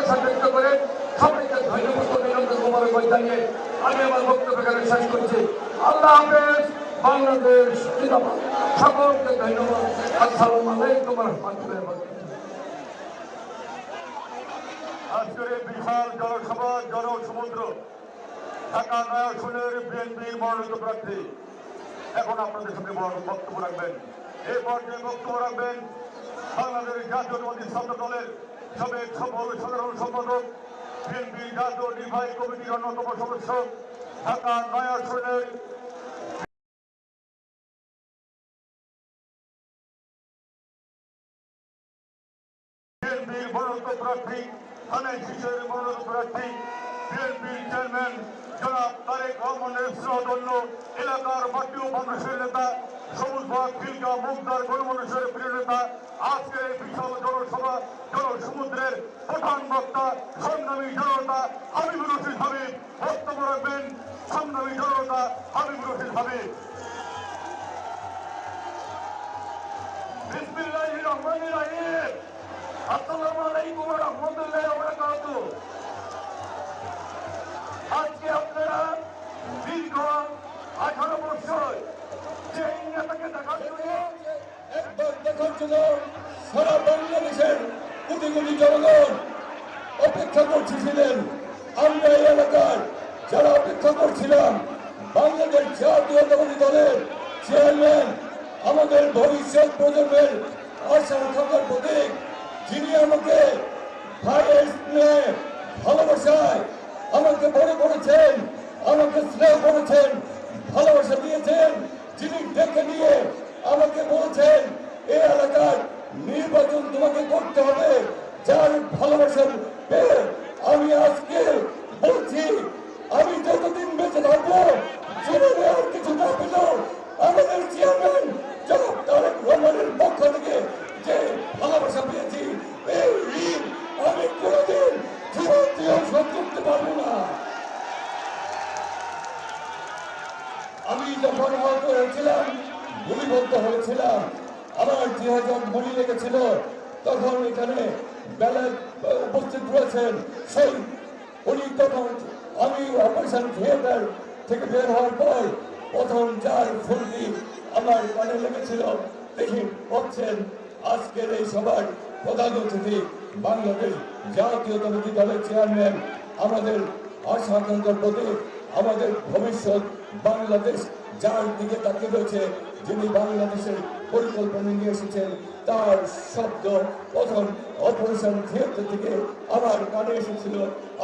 প্রত্যাশা ব্যক্ত করে সবাইকে ধন্যবাদ অভিনন্দন মোবারকবাদ জানিয়ে আমি আমার বক্তব্য এখানে শেষ করছি। আল্লাহ হাফেজ, বাংলাদেশ জিন্দাবাদ। সকলকে ধন্যবাদ। আসসালামু আলাইকুম রহমতুল্লাহ আজকের বিশাল জনসভা, জনসমুদ্র, ঢাকা নয়াসনের বিএনপির মনোনীত প্রার্থী। এখন আপনাদের সামনে বক্তব্য রাখবেন। এই পর্যায়ে বক্তব্য রাখবেন, বাংলাদেশ জাতীয়তাবাদী ছাত্র দলের সাবেক সাধারণ সম্পাদক বিএনপি জাতীয় নির্বাহী কমিটির অন্যতম সদস্য ঢাকা নয়াসনের বিএনপির মনোনীত প্রার্থী, থানায় শিশুর মনোনীত প্রার্থী বিএনপির চেয়ারম্যান জনাব তারেক রহমানের সহদন্য এলাকার ও মানুষের নেতা, সবুজ ভাগ খিলকা মুক্তার গণমানুষের প্রিয় নেতা, আজকের এই বিশাল জনসভা, জনসমুদ্রের প্রধান বক্তা, সংগ্রামী জনতা, হাবিবুর রশিদ হাবিব। বক্তব্য রাখবেন সংগ্রামী জনতা, হাবিবুর রশিদ হাবিব। বিসমিল্লাহির রহমানির রহিম। আসসালামু আলাইকুম ওয়া রাহমাতুল্লাহি ওয়া বারাকাতুহু। আজকে আপনারা দীর্ঘ আঠারো বছর যে নেতাকে দেখার জন্য একবার দেখার জন্য সারা বাংলাদেশের কোটি কোটি জনগণ অপেক্ষা করছিলেন। আমরা এই এলাকার যারা অপেক্ষা করছিলাম, বাংলাদেশ জাতীয়তাবাদী দলের চেয়ারম্যান, আমাদের ভবিষ্যৎ প্রজন্মের আশা থাকার প্রতীক, যিনি আমাকে ভাইয়ের স্নেহে ভালোবাসায় আমাকে বড় করেছেন, আমাকে স্নেহ করেছেন, ভালোবাসা দিয়েছেন, যিনি ডেকে নিয়ে আমাকে বলছেন এই এলাকার নির্বাচন তোমাকে করতে হবে, যার ভালোবাসা পেয়ে আমি আজকে বলছি, আমি যতদিন বেঁচে থাকব আর কিছু না পেলেও আমাদের চেয়ারম্যান জনাব তারেক রহমানের পক্ষ থেকে যে ভালোবাসা পেয়েছি, এই ঋণ আমি কোনোদিন জীবন দিয়েও শোধ করতে না। আমি যখন আহত হয়েছিলাম গুলিবদ্ধ হয়েছিলাম আমার হাজার গুলি লেগেছিল, তখন এখানে বেলায় উপস্থিত রয়েছেন। সেই উনি তখন আমি অপারেশন থিয়েটার থেকে বের হওয়ার পর প্রথম যার ফুলটি আমার কানে লেগেছিল, দেখি হচ্ছেন আজকের এই সভার প্রধান অতিথি বাংলাদেশ জাতীয়তাবাদী দলের চেয়ারম্যান, আমাদের আকাঙ্ক্ষার প্রতীক, আমাদের ভবিষ্যৎ বাংলাদেশ যার দিকে তাকিয়ে রয়েছে, যিনি বাংলাদেশের পরিকল্পনা নিয়ে এসেছেন, তার শব্দ প্রথম অপারেশন থিয়েটার থেকে আমার কানে এসেছিল।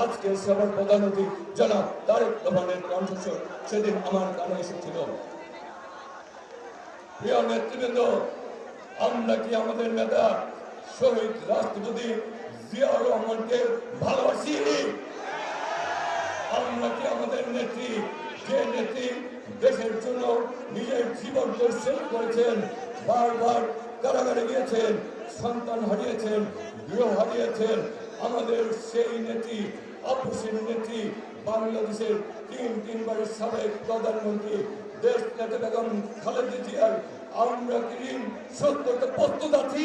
আজকে সবার প্রধান অতিথি জনাব তারেক রহমানের কণ্ঠস্বর সেদিন আমার কানে এসেছিল। প্রিয় নেতৃবৃন্দ, আমরা কি আমাদের নেতা শহীদ রাষ্ট্রপতি জিয়াউর রহমানকে ভালোবাসি। আমরা কি আমাদের নেত্রী, যে নেত্রী দেশের জন্য নিজের জীবন উৎসর্গ করেছেন, বারবার কারাগারে গিয়েছেন, সন্তান হারিয়েছেন গৃহ হারিয়েছেন, আমাদের সেই নেত্রী অপসীন নেত্রী, বাংলাদেশের তিন তিনবারের সাবেক প্রধানমন্ত্রী দেশ নেতা বেগম খালেদা জিয়ার আমরা কি ঋণ শোধ প্রস্তুত আছি?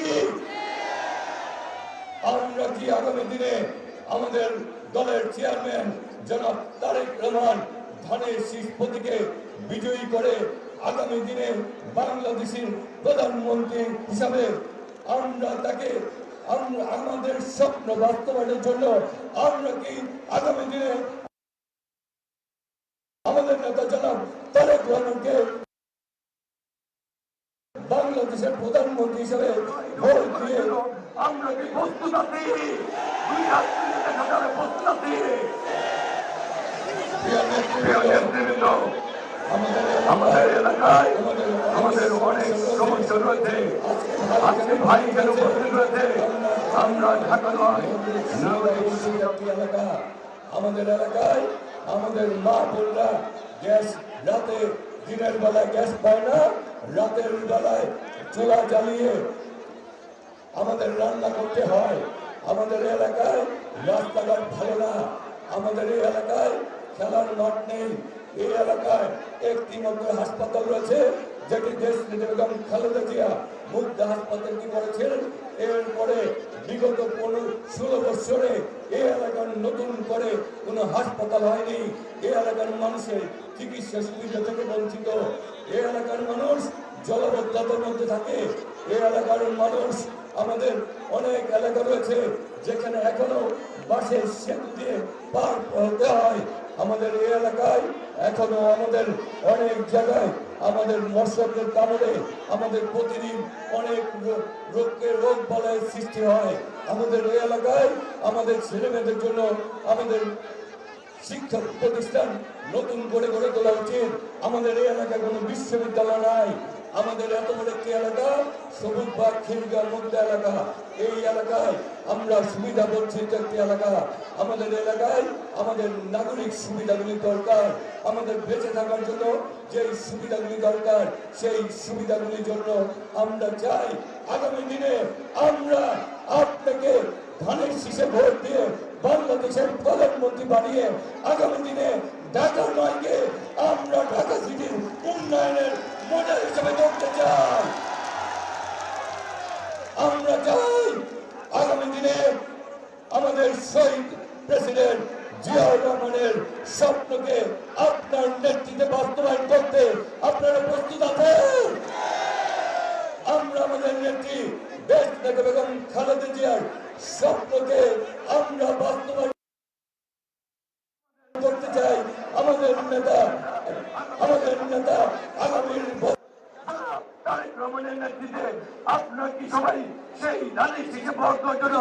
আমরা কি আগামী দিনে আমাদের দলের চেয়ারম্যান জনাব তারেক রহমান ধানের শীষ প্রতীকে বিজয়ী করে আগামী দিনে বাংলাদেশের প্রধানমন্ত্রী হিসাবে আমরা তাকে, আমরা, আমাদের স্বপ্ন বাস্তবায়নের জন্য আমরা কি আগামী দিনে আমাদের নেতা জনাব তারেক রহমানকে বাংলাদেশের প্রধানমন্ত্রী হিসাবে ভোট দিয়ে আমরা কি প্রস্তুত আছি। দুই হাত দেখা প্রস্তুত আছি। আমাদের এলাকায় আমাদের আমাদের অনেক সমস্যা রয়েছে। আজকে ভাই কেন উপস্থিত রয়েছে, আমরা ঢাকা নয় এলাকা। আমাদের এলাকায় আমাদের মা বোনরা গ্যাস রাতে দিনের বেলায় গ্যাস পায় না, রাতের বেলায় চুলা জ্বালিয়ে আমাদের রান্না করতে হয়। আমাদের এলাকায় রাস্তাঘাট ভালো না। আমাদের এই এলাকায় খেলার মাঠ নেই। এই এলাকায় একটি মাত্র হাসপাতাল রয়েছে, যেটি দেশ বেগম খালেদা জিয়া মুগ্ধা হাসপাতালটি করেছেন? এরপরে বিগত পনেরো, ষোলো বছরে এই কোনো হাসপাতাল হয়নি। এই এলাকার মানুষের চিকিৎসা সুবিধা থেকে বঞ্চিত। এই এলাকার মানুষ জলবদ্ধতার মধ্যে থাকে। এই এলাকার মানুষ আমাদের অনেক এলাকা রয়েছে যেখানে এখনও বাসের সেতু দিয়ে পার হতে হয়। আমাদের এই এলাকায় এখনও আমাদের অনেক জায়গায় আমাদের মশকের কামড়ে আমাদের প্রতিদিন অনেক রোগকে রোগ বালায় সৃষ্টি হয়। আমাদের এই এলাকায় আমাদের ছেলে মেয়েদের জন্য আমাদের শিক্ষা প্রতিষ্ঠান নতুন করে গড়ে তোলা উচিত। আমাদের এই এলাকায় কোনো বিশ্ববিদ্যালয় নাই। আমাদের এত বড় একটি এলাকা, সবুজ বাগ খিলগার মধ্যে এলাকা। এই এলাকায় আমরা সুবিধা বঞ্চিত একটি এলাকা। আমাদের এলাকায় আমাদের নাগরিক সুবিধাগুলি দরকার। আমাদের বেঁচে থাকার জন্য যেই সুবিধাগুলি দরকার, সেই সুবিধাগুলির জন্য আমরা চাই আগামী দিনে আমরা আপনাকে ধানের শীষে ভোট দিয়ে বাংলাদেশের প্রধানমন্ত্রী বানিয়ে আগামী দিনে ঢাকার নয়কে আমরা ঢাকা সিটির উন্নয়নের মডেল হিসেবে করতে চাই। আমরা চাই আগামী দিনে আমাদের শহীদ প্রেসিডেন্ট জিয়াউর রহমানের স্বপ্নকে আপনার নেতৃত্বে বাস্তবায়ন করতে আপনারা প্রস্তুত আছেন? আমরা আমাদের নেত্রী দেশ থেকে বেগম খালেদা জিয়ার স্বপ্নকে আমরা বাস্তবায়ন করতে চাই। আমাদের নেতা আমাদের নেতা আপনার কি সবাই সেই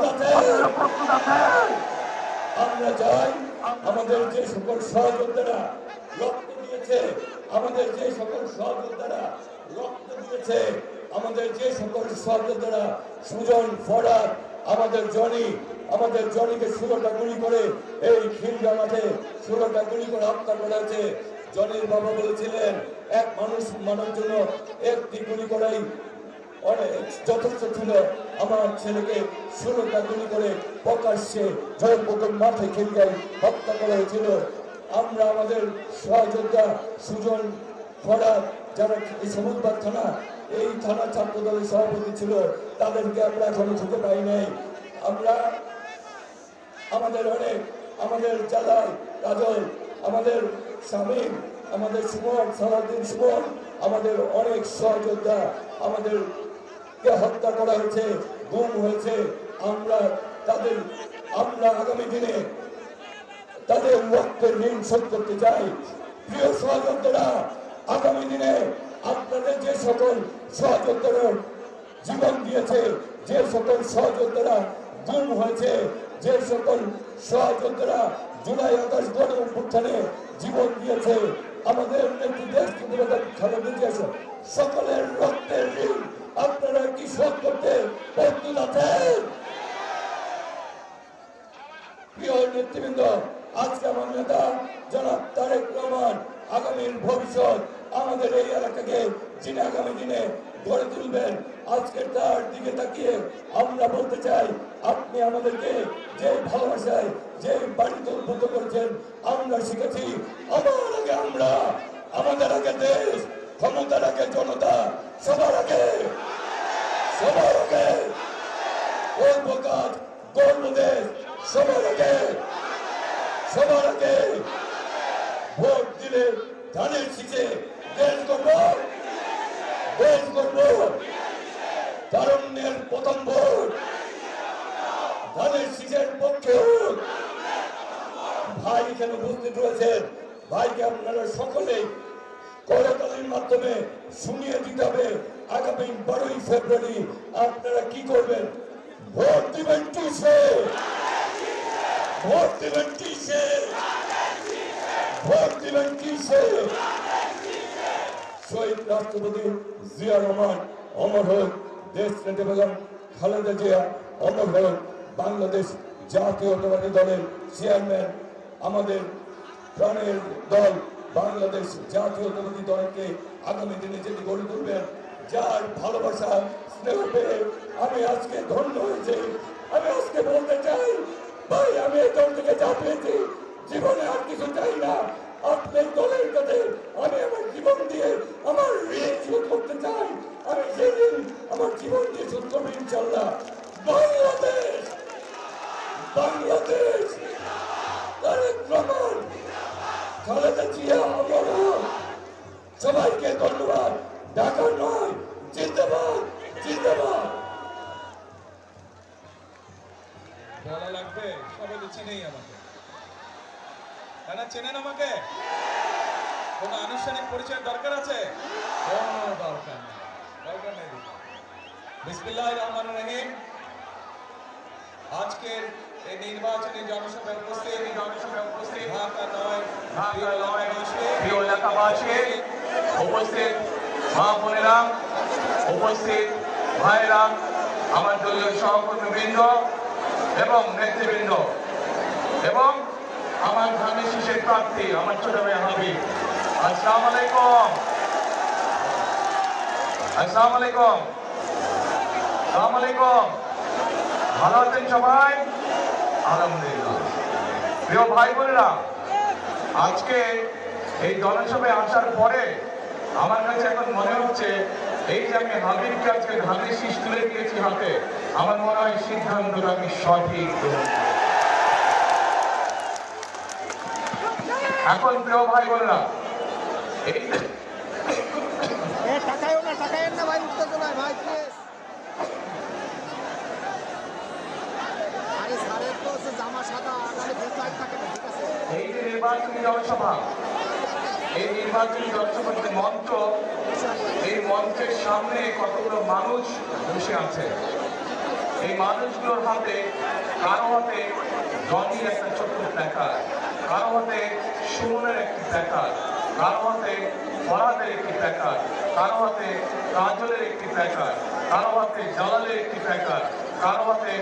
আছেন আমরা চাই আমাদের যে সকল সহযোদ্ধারা, রক্ত দিয়েছে, আমাদের যে সকল সহযোদ্ধারা, রক্ত দিয়েছে, আমাদের যে সকল সহযোদ্ধারা সুজন ফরাদ আমাদের জনি আমাদের জনিকে ষোলোটা গুলি করে, এই খিলগা মাঠে ষোলোটা গুলি করে হত্যা করা জনির বাবা বলেছিলেন এক মানুষ মানার জন্য একটি গুলি করাই অনেক যথেষ্ট ছিল। আমার ছেলেকে করে প্রকাশ্যে মাঠে হত্যা আমরা আমাদের সুজন থানা, এই সভাপতি ছিল, তাদেরকে আমরা এখনও খুঁজে পাই নাই। আমরা আমাদের অনেক, আমাদের জালাল কাজল আমাদের স্বামী আমাদের সুমন, সালাউদ্দিন সুমন, আমাদের অনেক সহযোদ্ধা আমাদের হত্যা করা হয়েছে, গুম হয়েছে। আমরা তাদের, আমরা আগামী দিনে তাদের রক্তের ঋণ শোধ করতে চাই। প্রিয় সহযোদ্ধারা, আগামী দিনে আপনাদের যে সকল সহযোদ্ধারা জীবন দিয়েছে, যে সকল সহযোদ্ধারা গুম হয়েছে, যে সকল সহযোদ্ধারা জুলাই আগস্ট গণ অভ্যুত্থানে জীবন দিয়েছে আমাদের সকলের রক্তের ঋণ আপনারা কি শোধ করতে প্রস্তুত আছেন? প্রিয় নেতৃবৃন্দ, আজকে আমার নেতা জনাব তারেক রহমান, আগামীর ভবিষ্যৎ আমাদের এই এলাকাকে যিনি আগামী দিনে গড়ে তুলবেন। আজকের তার দিকে তাকিয়ে আমরা বলতে চাই, আপনি আমাদেরকে যে ভালোবাসায় যে বাড়িতে উদ্বুদ্ধ করেছেন, আমরা শিখেছি। আমার আগে আমরা, আমাদের আগে দেশ, ক্ষমতার আগে জনতা, সবার আগে। সবার আগে। গর্ব কাজ গর্ব দেশ, সবার আগে। সবার আগে। ভোট দিলে ধানের শীষে দেশ করব দেশ করব তারুণ্যের প্রথম ভোট। ধানের পক্ষে। ভাই এখানে উপস্থিত রয়েছেন। ভাইকে আপনারা সকলেই করতালির মাধ্যমে শুনিয়ে দিতে হবে। আগামী বারোই ফেব্রুয়ারি আপনারা কি করবেন? ভোট দিবেন কিসে? ভোট দিবেন কিসে? ভোট দিবেন কিসে? শহীদ রাষ্ট্রপতি জিয়া রহমান, অমর হোক দেশ নেতা বেগম খালেদা জিয়া, অমর হোক বাংলাদেশ জাতীয়তাবাদী দলের চেয়ারম্যান, আমাদের প্রাণের দল বাংলাদেশ জাতীয়তাবাদী দলকে আগামী দিনে যেটি গড়ে তুলবেন, যার ভালোবাসা, স্নেহ পেয়ে আমি আজকে ধন্য হয়েছি। আমি আজকে বলতে চাই, ভাই, আমি এই দল থেকে যা পেয়েছি, জীবনে আর কিছু চাই না। আপনার দলের কাছে আমি আমার জীবন দিয়ে আমার ঋণ শোধ করতে চাই। আমি আমার জীবন দিয়ে শোধ করব ইনশাল্লাহ বাংলাদেশ! বাংলাদেশ! সবাইকে ধন্যবাদ। ঢাকা নয়, জিন্দাবাদ জিন্দাবাদ। বলা লাগবে, সবাই তো চিনেই আমাকে। তারা চেনেন আমাকে? কোনো আনুষ্ঠানিক পরিচয়ের দরকার আছে? আজকের এই নির্বাচনী জনসভায় উপস্থিত উপস্থিত উপস্থিত ভাইরা আমার দলীয় সহকর্মীবৃন্দ এবং নেতৃবৃন্দ এবং আমার ধানের শীষের প্রার্থী, আমার ছোট ভাই হাবিব। আসসালামু আলাইকুম। আসসালামু আলাইকুম। আসসালামু আলাইকুম। ভালো আছেন সবাই? আলহামদুলিল্লাহ। প্রিয় ভাই বোনেরা, আজকে এই জনসভায় আসার পরে আমার কাছে এখন মনে হচ্ছে, এই যে আমি হাবিবকে আজকে ধানের শীষ তুলে দিয়েছি হাতে, আমার মনে হয় সিদ্ধান্তটা আমি সঠিক গ্রহণ করেছি। এখন প্রিয় ভাই বোনেরা এই এ টাকায়ও না টাকায় না ভাই উত্তেজনায় ভাই প্লিজ আরে স্যারের তো হচ্ছে জামা সাদা আগামী ভোট লাইট থাকে না ভাই আছে? এই যে নির্বাচনী জনসভা এই নির্বাচনী জনসভার যে মঞ্চ এই মঞ্চের সামনে কতগুলো মানুষ বসে আছে। এই মানুষগুলোর হাতে কারও হাতে জনির একটা ছোট্ট প্ল্যাকার কারও হাতে সুমনের একটি প্ল্যাকার কারও হাতে ফরাদের একটি প্ল্যাকার কারও হাতে কাজলের একটি প্ল্যাকার কারও হাতে জালালের একটি প্ল্যাকার কারও হাতে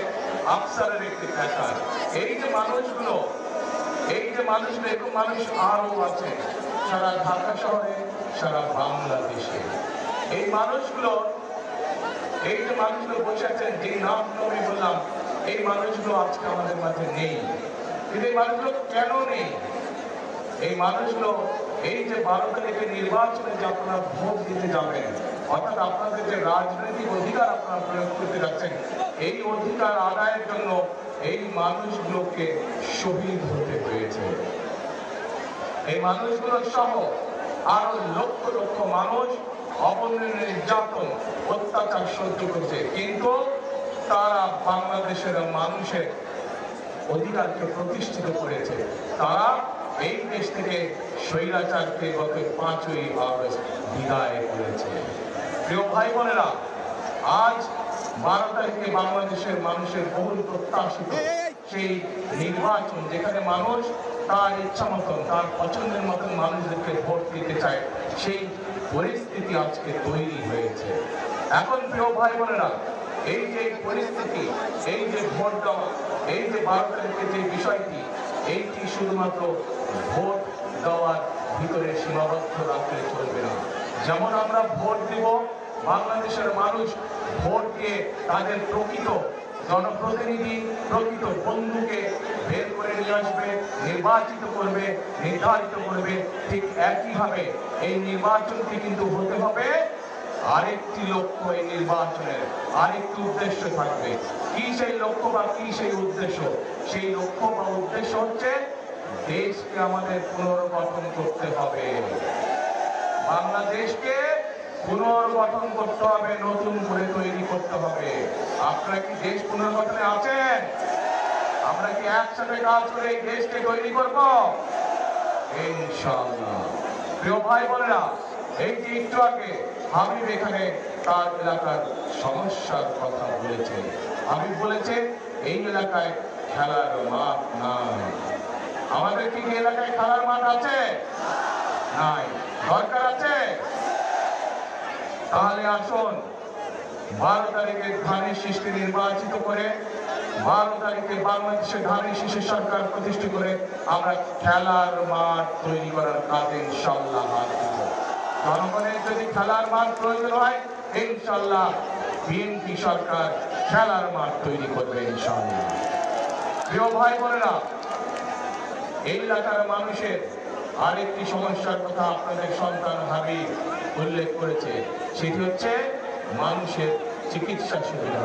আফসারের একটি প্ল্যাকার এই যে মানুষগুলো, এই যে মানুষগুলো এরকম মানুষ আরও আছে, সারা ঢাকা শহরে, সারা বাংলাদেশে। এই মানুষগুলো, এই যে মানুষগুলো বসে আছেন যে নামগুলো আমি বললাম, এই মানুষগুলো আজকে আমাদের মাঝে নেই। কিন্তু এই মানুষগুলো কেন নেই? এই মানুষগুলো এই যে বারো তারিখে নির্বাচনে যে আপনারা ভোট দিতে যাবেন, অর্থাৎ আপনাদের যে রাজনৈতিক অধিকার আপনারা প্রয়োগ করতে যাচ্ছেন, এই অধিকার আদায়ের জন্য এই মানুষগুলোকে শহীদ হতে হয়েছে। এই মানুষগুলো সহ আরও লক্ষ লক্ষ মানুষ অবনীর নির্যাতন, অত্যাচার সহ্য করছে। কিন্তু তারা বাংলাদেশের মানুষের অধিকারকে প্রতিষ্ঠিত করেছে। তারা এই দেশ থেকে স্বৈরাচারকে গত পাঁচই আগস্ট বিদায় করেছে। প্রিয় ভাই বোনেরা আজ বারো তারিখে বাংলাদেশের মানুষের বহুল প্রত্যাশিত সেই নির্বাচন, যেখানে মানুষ তার ইচ্ছা মতন, তার পছন্দের মতন মানুষদেরকে ভোট দিতে চায়, সেই পরিস্থিতি আজকে তৈরি হয়েছে। এখন প্রিয় ভাই বোনেরা এই যে পরিস্থিতি, এই যে ভোট দেওয়া, এই যে বারো তারিখের যে বিষয়টি এইটি শুধুমাত্র ভোট দেওয়ার ভিতরে সীমাবদ্ধ রাখলে চলবে না। যেমন আমরা ভোট দিব, বাংলাদেশের মানুষ ভোট দিয়ে তাদের প্রকৃত জনপ্রতিনিধি, প্রকৃত বন্ধুকে বের করে নিয়ে আসবে, নির্বাচিত করবে, নির্ধারিত করবে। ঠিক একইভাবে এই নির্বাচনটি কিন্তু হতে হবে আরেকটি লক্ষ্য এই নির্বাচনের, আরেকটি উদ্দেশ্য থাকবে। কি সেই লক্ষ্য বা কি সেই উদ্দেশ্য? সেই লক্ষ্য বা উদ্দেশ্য হচ্ছে দেশকে আমাদের পুনর্গঠন করতে হবে। বাংলাদেশকে পুনর্গঠন করতে হবে, নতুন করে তৈরি করতে হবে। আপনারা কি দেশ পুনর্গঠনে আছেন? আমরা কি একসাথে কাজ করে এই দেশকে তৈরি করব? প্রিয় ভাই বোনেরা, এই যে একটু আগে হাবিব এখানে তার এলাকার সমস্যার কথা বলেছে হাবিব বলেছে, এই এলাকায় খেলার মাঠ নাই। আমাদের কি এলাকায় খেলার মাঠ আছে? নাই। দরকার আছে? তাহলে আসুন, বারো তারিখে ধানের শীষকে নির্বাচিত করে, বারো তারিখে বাংলাদেশে ধানের শিশু সরকার প্রতিষ্ঠা করে আমরা খেলার মাঠ তৈরি করার কাজে ইনশাল্লাহ জনগণের যদি খেলার মাঠ প্রয়োজন হয়, ইনশাল্লাহ বিএনপি সরকার খেলার মাঠ তৈরি করবে প্রিয় ভাই বোনেরা এই এলাকার মানুষের আরেকটি সমস্যার কথা আপনাদের সন্তান ভাবি উল্লেখ করেছে। সেটি হচ্ছে মানুষের চিকিৎসা সুবিধা।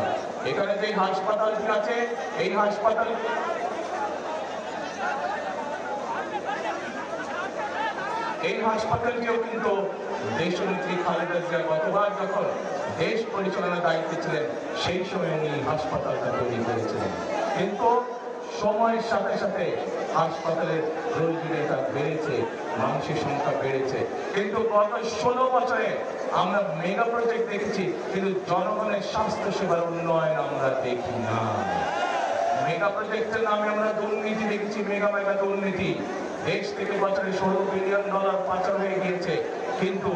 এখানে যে হাসপাতালটি আছে, এই হাসপাতাল এই হাসপাতালটিও কিন্তু দেশনেত্রী খালেদা জিয়া গতবার যখন দেশ পরিচালনার দায়িত্বে ছিলেন, সেই সময় উনি হাসপাতালটা তৈরি করেছিলেন। কিন্তু সময়ের সাথে সাথে হাসপাতালের রোগীরা বেড়েছে, মানুষের সংখ্যা বেড়েছে। কিন্তু গত ষোলো বছরে আমরা মেগা প্রজেক্ট দেখেছি, কিন্তু জনগণের স্বাস্থ্য সেবার উন্নয়ন আমরা দেখি না। মেগা প্রজেক্টের নামে আমরা দুর্নীতি দেখেছি মেগা মেগা দুর্নীতি। দেশ থেকে বছরে ষোলো বিলিয়ন ডলার পাচার হয়ে গিয়েছে। কিন্তু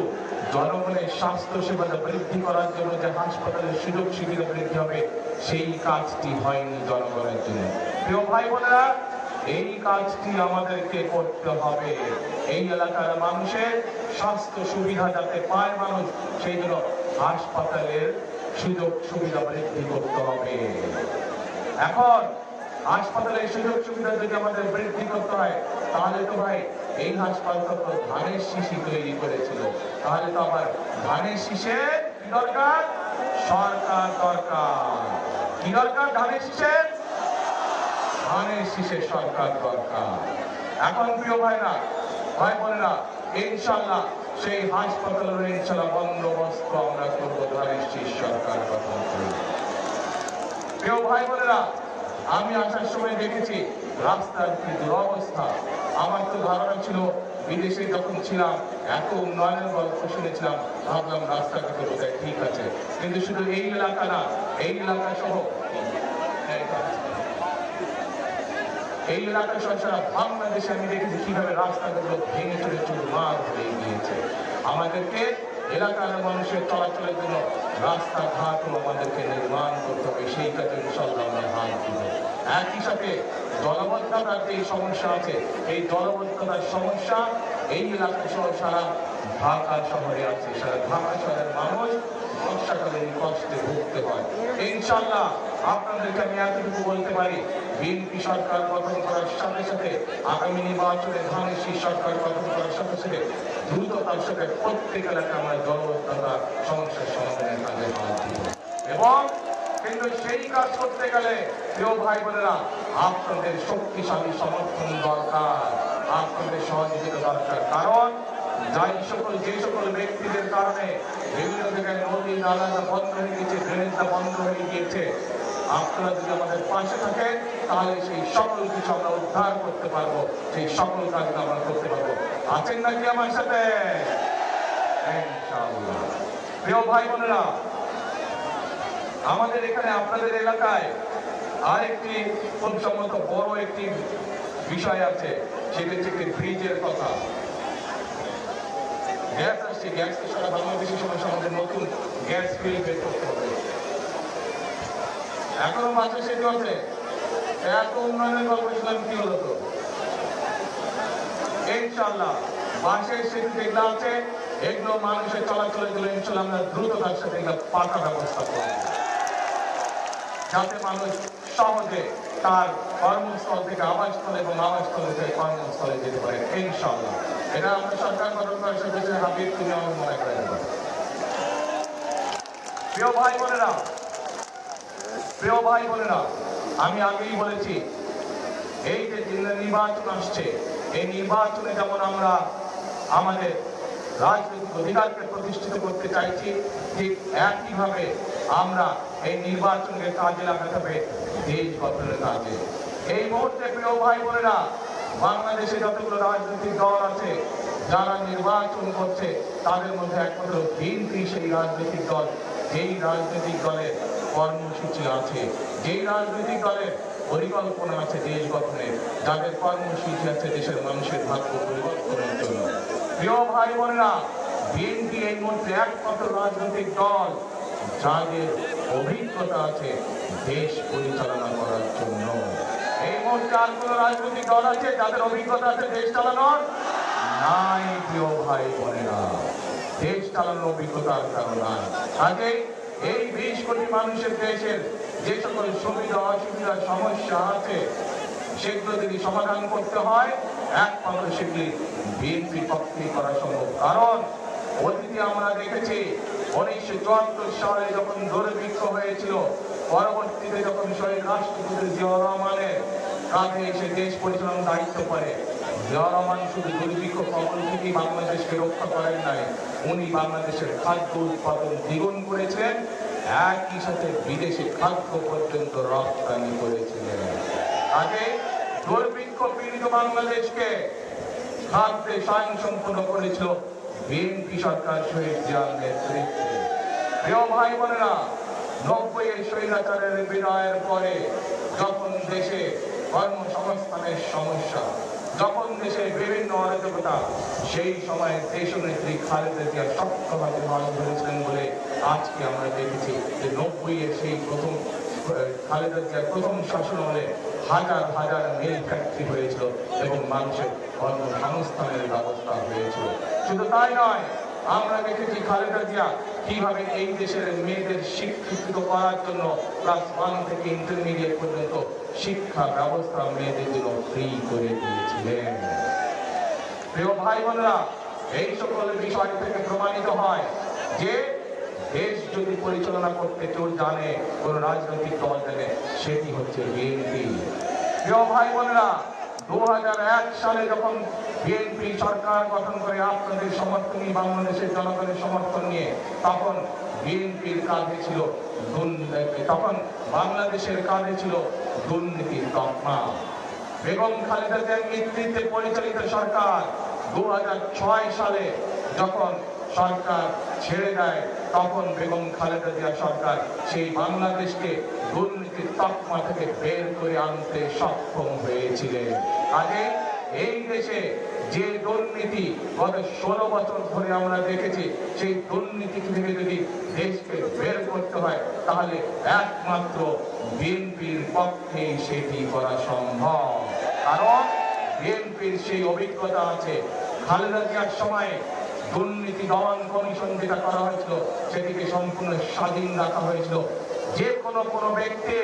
জনগণের স্বাস্থ্য সেবাটা বৃদ্ধি করার জন্য যে হাসপাতালের সুযোগ সুবিধা বৃদ্ধি হবে, সেই কাজটি হয়নি জনগণের জন্য। প্রিয় ভাই বোনেরা, এই কাজটি আমাদেরকে করতে হবে। এই এলাকার মানুষের স্বাস্থ্য সুবিধা যাতে পায় মানুষ, সেই জন্য হাসপাতালের সুযোগ সুবিধা বৃদ্ধি করতে হবে। এখন হাসপাতালের সুযোগ সুবিধা যদি আমাদের বৃদ্ধি করতে হয়, তাহলে তো ভাই এই হাসপাতাল তো ধানের শিশি তৈরি করেছিল। তাহলে তো আবার ধানের শীষের কি দরকার? সরকার দরকার। কি দরকার ধানের শীষের ধানের শীষের সরকার দরকার। এখন প্রিয় ভাইরা, ভাই বোনেরা ইনশাল্লাহ সেই হাসপাতালের ইনশাল্লাহ বন্দোবস্ত আমরা করব ধানের শীষ সরকার গঠন করব প্রিয় ভাই বোনেরা আমি আসার সময় দেখেছি রাস্তার কি দুরবস্থা। আমার তো ধারণা ছিল বিদেশে যখন ছিলাম, এত উন্নয়নের গল্প শুনেছিলাম, ভাবলাম রাস্তাঘাটে বোধহয় ঠিক আছে। কিন্তু শুধু এই এলাকা না, এই এলাকা সহ এই এলাকা সহ সারা বাংলাদেশে আমি দেখেছি কীভাবে রাস্তাগুলো ভেঙে চলে চুরমার হয়ে গিয়েছে। আমাদেরকে এলাকার মানুষের চলাচলের জন্য রাস্তাঘাটও আমাদেরকে নির্মাণ করতে হবে। সেই কাজে ইনশাল্লাহ হাত দিব। একই সাথে জলবদ্ধতার যে সমস্যা আছে, এই জলবদ্ধতার সমস্যা এই এলাকা সহ সারা ঢাকা শহরে আছে। সারা ঢাকা শহরের মানুষ বর্ষাকালে এই কষ্টে ভুগতে হয়। ইনশাল্লাহ আপনাদেরকে আমি এতটুকু বলতে পারি, বিএনপি সরকার গঠন করার সাথে সাথে, আগামী নির্বাচনে ধানের শীষ সরকার গঠন করার সাথে সাথে দ্রুততার সাথে প্রত্যেক এলাকায় আমরা জলবদ্ধতা সমস্যার সমাধানের কাজে এবং কিন্তু সেই কাজ করতে গেলে, প্রিয় ভাই বোনেরা, আপনাদের শক্তিশালী সমর্থন দরকার, আপনাদের সহযোগিতা দরকার। কারণ যাই সকল, যে সকল ব্যক্তিদের কারণে বিভিন্ন জায়গায় নদী নালাটা বন্ধ হয়ে গিয়েছে ড্রেনেজটা বন্ধ হয়ে গিয়েছে আপনারা যদি আমাদের পাশে থাকেন, তাহলে সেই সকল কিছু আমরা উদ্ধার করতে পারব। সেই সকল কাজ আমরা করতে পারব। আছেন নাকি আমার সাথে? প্রিয় ভাই বোনেরা, আমাদের এখানে আপনাদের এলাকায় আরেকটি সম্মত বড় একটি বিষয় আছে, সেটা হচ্ছে একটি ব্রিজের কথা। গ্যাস আসছে, গ্যাস সারা বাংলাদেশের সমস্যা আমাদের নতুন গ্যাস ফিল বের করতে হবে। এখনও মাঝে সেতু আছে। এত উন্নয়নের গল্প শুনলাম কি হলো তো? ইনশাল্লাহ বাসের সেতু যেগুলো আছে, এগুলো মানুষের চলাচলের জন্য ইনশাল্লাহ আমরা দ্রুত তার সাথে এগুলো পাকা ব্যবস্থা করব। যাতে মানুষ সহজে তার কর্মস্থল থেকে আবাসস্থল এবং আবাসস্থল থেকে কর্মস্থলে যেতে পারে ইনশাল্লাহ এটা আমরা সরকার গঠন করার সাথে হাবিব তুমি আমার মনে করে দেবো প্রিয় ভাই বোনেরা প্রিয় ভাই বোনেরা, আমি আগেই বলেছি, এই যে নির্বাচন আসছে, এই নির্বাচনে যেমন আমরা আমাদের রাজনৈতিক অধিকারকে প্রতিষ্ঠিত করতে চাইছি, ঠিক একইভাবে আমরা এই নির্বাচনকে কাজে লাগাতে হবে দেশ গঠনের কাজে। এই মুহূর্তে প্রিয় ভাই বোনেরা, বাংলাদেশে যতগুলো রাজনৈতিক দল আছে, যারা নির্বাচন করছে, তাদের মধ্যে একমাত্র বিএনপি সেই রাজনৈতিক দল, যেই রাজনৈতিক দলের কর্মসূচি আছে যেই রাজনৈতিক দলের পরিকল্পনা আছে দেশ গঠনের যাদের কর্মসূচি আছে দেশের মানুষের ভাগ্য পরিবর্তনের জন্য। প্রিয় ভাই বোনেরা, বিএনপি এই মুহূর্তে একমাত্র রাজনৈতিক দল, যাদের অভিজ্ঞতা আছে দেশ পরিচালনা করার জন্য। এই মুহূর্তে আর কোন রাজনৈতিক দল আছে যাদের অভিজ্ঞতা আছে দেশ চালানোর? নাই, প্রিয় ভাই বোনেরা। দেশ চালানোর অভিজ্ঞতা আর কারণ নাই। এই বিশ কোটি মানুষের দেশের যে সকল সুবিধা, অসুবিধা, সমস্যা আছে, সেগুলো যদি সমাধান করতে হয় একমাত্র সেগুলি বিএনপি পক্ষে করা সম্ভব। কারণ অতীতে আমরা দেখেছি, উনিশশো চুয়াত্তর সালে যখন দুর্ভিক্ষ হয়েছিল, পরবর্তীতে যখন শহীদ রাষ্ট্রপতি জিয়া রহমানের কাঁধে এসে দেশ পরিচালনার দায়িত্ব পারে জিয়া রহমান শুধু দুর্ভিক্ষ কবল থেকে বাংলাদেশকে রক্ষা করেন নাই, উনি বাংলাদেশের খাদ্য উৎপাদন দ্বিগুণ করেছিলেন একই সাথে বিদেশে খাদ্য পর্যন্ত রপ্তানি করেছিলেন। আগে দুর্ভিক্ষ পীড়িত বাংলাদেশকে খাদ্যে স্বয়ং সম্পূর্ণ করেছিল বিএনপি সরকার শহীদ জিয়ার নেতৃত্বে। প্রিয় ভাই বোনেরা নব্বই এর স্বৈরাচারের বিদায়ের পরে যখন দেশে কর্মসংস্থানের সমস্যা যখন দেশে বিভিন্ন অরাজকতা, সেই সময় দেশনেত্রী খালেদা জিয়া শক্তভাবে মানুষ ধরেছিলেন বলে আজকে আমরা দেখেছি যে নব্বই এর সেই প্রথম খালেদা জিয়ার প্রথম শাসন হলে হাজার হাজার মিল ফ্যাক্টরি হয়েছিল এবং মানুষের কর্মসংস্থানের ব্যবস্থা হয়েছিল। শুধু তাই নয় আমরা দেখেছি খালেদা জিয়া কীভাবে এই দেশের মেয়েদের শিক্ষিত করার জন্য ক্লাস ওয়ান থেকে ইন্টারমিডিয়েট পর্যন্ত শিক্ষা ব্যবস্থা মেয়েদের জন্য ফ্রি করে দিয়েছিলেন। প্রিয় ভাই বোনেরা, এই সকল বিষয় থেকে প্রমাণিত হয় যে দেশ যদি পরিচালনা করতে কেউ জানে, কোন রাজনৈতিক দল জানে, সেটি হচ্ছে বিএনপি। প্রিয় ভাই বোনেরা দু হাজার এক সালে যখন বিএনপি সরকার গঠন করে আপনাদের সমর্থন নিয়ে বাংলাদেশের জনগণের সমর্থন নিয়ে তখন বিএনপির কাঁধে ছিল দুর্নীতি, তখন বাংলাদেশের কাঁধে ছিল দুর্নীতির তকমা। বেগম খালেদা জিয়ার নেতৃত্বে পরিচালিত সরকার দু হাজার ছয় সালে যখন সরকার ছেড়ে দেয়, তখন বেগম খালেদা জিয়া সরকার সেই বাংলাদেশকে দুর্নীতির তকমা থেকে বের করে আনতে সক্ষম হয়েছিলেন। আগে এই দেশে যে দুর্নীতি গত ষোলো বছর ধরে আমরা দেখেছি, সেই দুর্নীতি থেকে যদি দেশকে বের করতে হয়, তাহলে একমাত্র বিএনপির পক্ষেই সেটি করা সম্ভব। কারণ বিএনপির সেই অভিজ্ঞতা আছে, খালেদা জিয়ার সময় দুর্নীতি দমন কমিশন যেটা করা হয়েছিল, সেটিকে সম্পূর্ণ স্বাধীন রাখা হয়েছিল। যে কোনো কোনো ব্যক্তি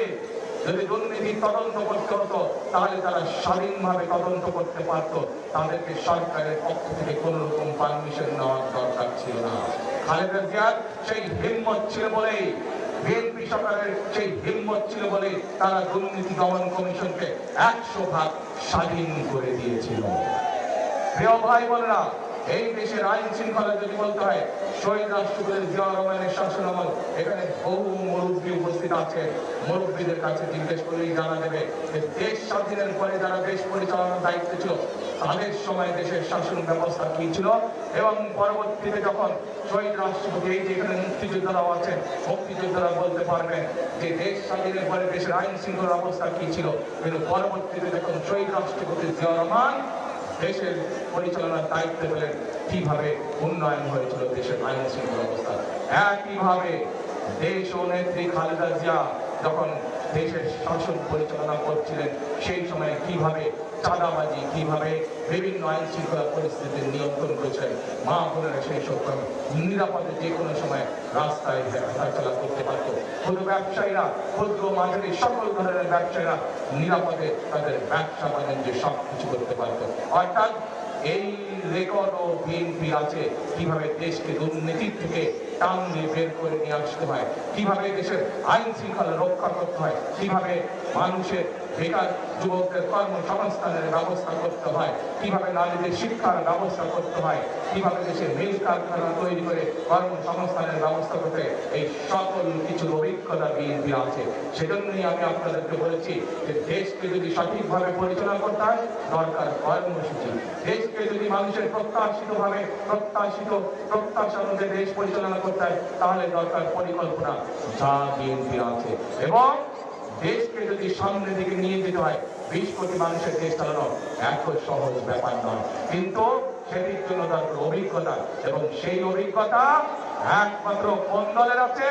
যদি দুর্নীতি তদন্ত করতে হতো, তাহলে তারা স্বাধীনভাবে তদন্ত করতে পারতো। তাদেরকে সরকারের পক্ষ থেকে কোনো রকম পারমিশন নেওয়ার দরকার ছিল না। খালেদা জিয়ার সেই হিম্মত ছিল বলেই, বিএনপি সরকারের সেই হিম্মত ছিল বলে তারা দুর্নীতি দমন কমিশনকে একশো ভাগ স্বাধীন করে দিয়েছিল। প্রিয় ভাই বোনেরা এই দেশের আইন শৃঙ্খলা যদি বলতে হয়, শহীদ রাষ্ট্রপতি জিয়া রহমানের শাসন আমল, এখানে বহু মুরব্বী উপস্থিত আছে। মুরব্বীদের কাছে জিজ্ঞেস করলেই জানা যাবে যে দেশ স্বাধীনের পরে যারা দেশ পরিচালনার দায়িত্ব ছিল, তাদের সময় দেশের শাসন ব্যবস্থা কি ছিল? এবং পরবর্তীতে যখন শহীদ রাষ্ট্রপতি এই যে এখানে মুক্তিযোদ্ধারাও আছেন, মুক্তিযোদ্ধারা বলতে পারবেন যে দেশ স্বাধীনের পরে দেশের আইন শৃঙ্খলা অবস্থা কি ছিল? কিন্তু পরবর্তীতে যখন শহীদ রাষ্ট্রপতি জিয়া রহমান দেশের পরিচালনার দায়িত্ব পেলেন কীভাবে উন্নয়ন হয়েছিল দেশের আইন শৃঙ্খলা অবস্থা একইভাবে দেশ ও নেত্রী খালেদা জিয়া যখন দেশের শাসন পরিচালনা করছিলেন, সেই সময় কীভাবে চাঁদাবাজি কীভাবে বিভিন্ন আইন শৃঙ্খলা পরিস্থিতি নিয়ন্ত্রণ করেছেন মা বোনেরা সেই সব নিরাপদে যে কোনো সময় রাস্তায় হাঁটাচলা করতে পারত। ক্ষুদ্র ব্যবসায়ীরা, ক্ষুদ্র মাঝারি সকল ধরনের ব্যবসায়ীরা নিরাপদে তাদের ব্যবসা বাণিজ্য সব কিছু করতে পারত। অর্থাৎ এই রেকর্ড ও বিএনপি আছে, কীভাবে দেশকে দুর্নীতির থেকে টানলে বের করে নিয়ে আসতে হয়, কীভাবে দেশের আইন শৃঙ্খলা রক্ষা করতে হয়, কীভাবে মানুষের বেকার যুবকদের কর্মসংস্থানের ব্যবস্থা করতে হয়। কীভাবে নারীদের শিক্ষার ব্যবস্থা করতে হয়, কীভাবে দেশের মিল কারখানা তৈরি করে কর্মসংস্থানের ব্যবস্থা করতে এই সকল কিছুর অভিজ্ঞতা বিএনপি আছে। সেজন্যই আমি আপনাদেরকে বলেছি যে দেশকে যদি সঠিকভাবে পরিচালনা করতে হয়, দরকার কর্মসূচি। দেশকে যদি মানুষের প্রত্যাশিত ভাবে প্রত্যাশিত প্রত্যাশা অনুযায়ী দেশ পরিচালনা করতে হয়, তাহলে দরকার পরিকল্পনা যা বিএনপি আছে। এবং দেশকে যদি সামনের দিকে নিয়ে যেতে হয়, বিশ কোটি মানুষের দেশ চালানো এত সহজ ব্যাপার নয়। কিন্তু সেটির জন্য দরকার অভিজ্ঞতা এবং সেই অভিজ্ঞতা একমাত্র কোন দলের আছে?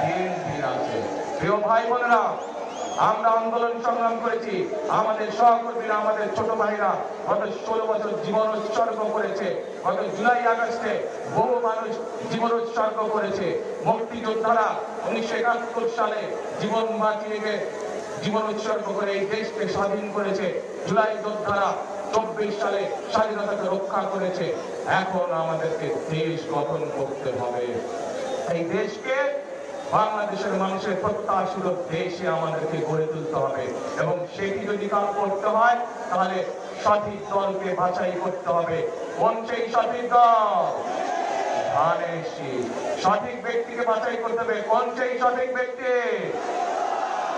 বিএনপির আছে। প্রিয় ভাই বোনেরা আমরা আন্দোলন সংগ্রাম করেছি। আমাদের সহকর্মীরা, আমাদের ছোট ভাইরা গত ষোলো বছর জীবন উৎসর্গ করেছে। গত জুলাই আগস্টে বহু মানুষ জীবন উৎসর্গ করেছে। মুক্তিযোদ্ধারা উনিশশো একাত্তর সালে জীবন বাঁচিয়ে জীবন উৎসর্গ করে এই দেশকে স্বাধীন করেছে। জুলাই যোদ্ধারা চব্বিশ সালে স্বাধীনতাকে রক্ষা করেছে। এখন আমাদেরকে দেশ গঠন করতে হবে। এই দেশকে বাংলাদেশের মানুষের প্রত্যাশিত দেশে আমাদেরকে গড়ে তুলতে হবে। এবং সেটি যদি কাজ করতে হয়, তাহলে সঠিক দলকে বাছাই করতে হবে। কোন সেই সঠিক দল। সঠিক ব্যক্তিকে বাছাই করতে হবে। কোন সেই সঠিক ব্যক্তি?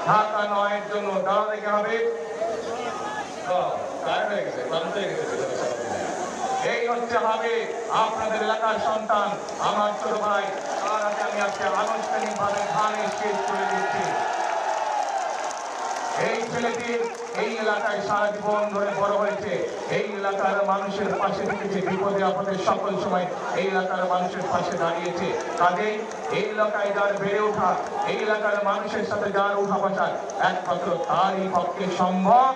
ঢাকা নয়ের জন্য দাঁড়া দেখে হবে। এই হচ্ছে হবে আপনাদের এলাকার সন্তান, আমার ছোট ভাই। তার আগে আমি আজকে আনুষ্ঠানিক ধানের শেষ করে দিচ্ছি। এই ছেলেটি এই এলাকায় সারা জীবন ধরে বড় হয়েছে। এই এলাকার মানুষের পাশে থেকেছে, বিপদে আপদে সকল সময় এই এলাকার মানুষের পাশে দাঁড়িয়েছে। কাজেই এই এলাকায় যার বেড়ে ওঠা, এই এলাকার মানুষের সাথে যার উঠা বসা একমাত্র তারই পক্ষে সম্ভব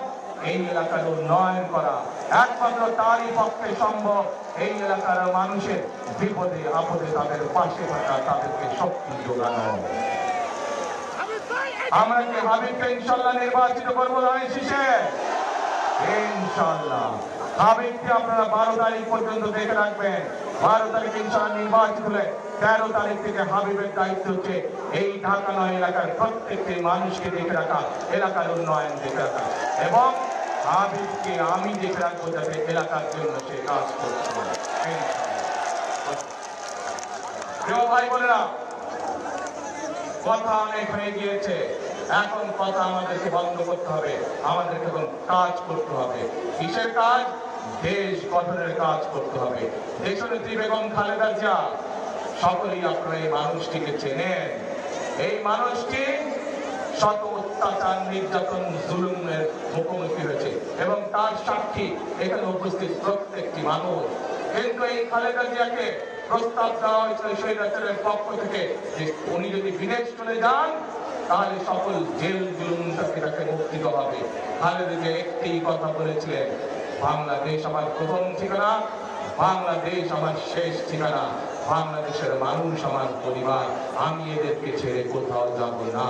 এই এলাকার উন্নয়ন করা। একমাত্র তারই পক্ষে সম্ভব এই এলাকার মানুষের বিপদে, আপদে তাদের পাশে থাকা তাদেরকে শক্তি যোগানো আমরা কি হাবিবকে ইনশাল্লাহ নির্বাচিত করব শিশে ইনশাল্লাহ। হাবিবকে আপনারা বারো তারিখ পর্যন্ত দেখে রাখবেন। বারো তারিখ ইনশাল্লাহ নির্বাচিত হলে তেরো তারিখ থেকে হাবিবের দায়িত্ব হচ্ছে এই ঢাকা নয় এলাকার প্রত্যেকটি মানুষকে দেখে রাখা, এলাকার উন্নয়ন দেখে রাখা। এবং হাবিবকে আমি দেখে রাখব যাতে এলাকার জন্য সে কাজ করছে। প্রিয় ভাই বোনেরা, কথা অনেক হয়ে গিয়েছে। এখন কথা আমাদেরকে বন্ধ করতে হবে। আমাদেরকে এখন কাজ করতে হবে। কিসের কাজ? দেশ গঠনের কাজ করতে হবে। দেশনেত্রী বেগম খালেদা জিয়া, সকলেই আপনারা এই মানুষটিকে চেনেন। এই মানুষটি শত অত্যাচার নির্যাতন, জুলুমের মুখোমুখি হয়েছে। এবং তার সাক্ষী এখানে উপস্থিত প্রত্যেকটি মানুষ। কিন্তু এই খালেদা জিয়াকে প্রস্তাব দেওয়া হয়েছিল সেই স্বৈরাচারের পক্ষ থেকে যে উনি যদি বিদেশ চলে যান, তাহলে সকল জেল, জুলুম থেকে তাকে মুক্তি হবে। খালেদা জিয়া একটি কথা বলেছিলেন, বাংলাদেশ আমার প্রথম ঠিকানা, বাংলাদেশ আমার শেষ ঠিকানা, বাংলাদেশের মানুষ আমার পরিবার, আমি এদেরকে ছেড়ে কোথাও যাব না।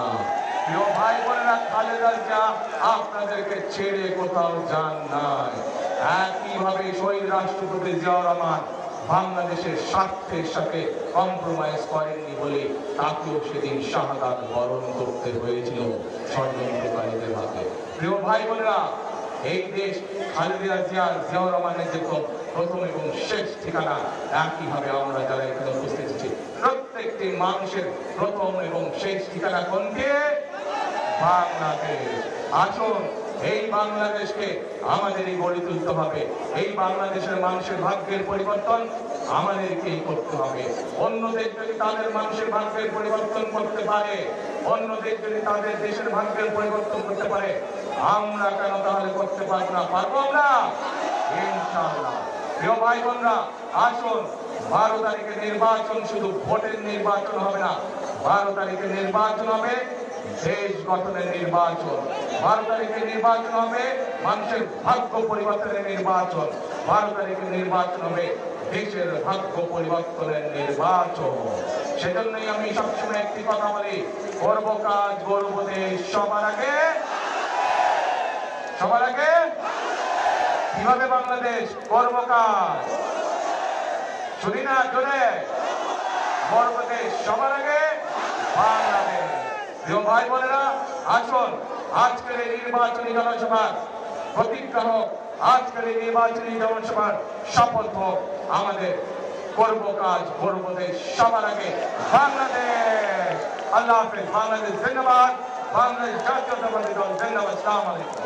ভাই বোনেরা খালেদা জিয়া, আপনাদেরকে ছেড়ে কোথাও যান নাই। একইভাবে শহীদ রাষ্ট্রপতি জিয়াউর রহমান বাংলাদেশের স্বার্থের সাথে কম্প্রোমাইজ করেননি বলে তাকেও সেদিন শাহাদাত বরণ করতে হয়েছিল ষড়যন্ত্রকারীদের হাতে। প্রিয় ভাই বোনেরা, এই দেশ খালেদা জিয়ার জিয়াউর রহমানের যে প্রথম এবং শেষ ঠিকানা, একইভাবে আমরা যারা এখানে উপস্থিত প্রত্যেকটি মানুষের প্রথম এবং শেষ ঠিকানা কোনটি? বাংলাদেশ। আসুন, এই বাংলাদেশকে আমাদেরই গড়ে তুলতে হবে। এই বাংলাদেশের মানুষের ভাগ্যের পরিবর্তন আমাদেরকেই করতে হবে। অন্য দেশ যদি তাদের মানুষের ভাগ্যের পরিবর্তন করতে পারে অন্য দেশ যদি তাদের দেশের ভাগ্যের পরিবর্তন করতে পারে, আমরা কেন তাহলে করতে পারব না পারব আমরা? ইনশাআল্লাহ। প্রিয় ভাই বোনরা আসুন, বারো তারিখে নির্বাচন শুধু ভোটের নির্বাচন হবে না, বারো তারিখে নির্বাচন হবে দেশ গঠনের নির্বাচন। বারো তারিখে নির্বাচন হবে, মানুষের ভাগ্য পরিবর্তনের নির্বাচন। বারো তারিখে নির্বাচন হবে, দেশের ভাগ্য পরিবর্তনের নির্বাচন। সেজন্যই আমি সবসময় একটি কথা বলি করব কাজ করব দেশ। সবার আগে? সবার আগে? কীভাবে বাংলাদেশ করব কাজ? শুনি না, জোরে। গর্বদেশ সবার আগে? বাংলাদেশ। প্রিয় ভাই বোনেরা, আসুন, আজকের এই নির্বাচনী জনসভার প্রতিজ্ঞা হোক, আজকের এই নির্বাচনী জনসভার সফল হোক, আমাদের করব কাজ করব দেশ সবার আগে বাংলাদেশ। আল্লাহ হাফেজ, বাংলাদেশ ধন্যবাদ। বাংলাদেশ জাতীয়তাবাদী দল, ধন্যবাদ, সালাম আলাইকুম।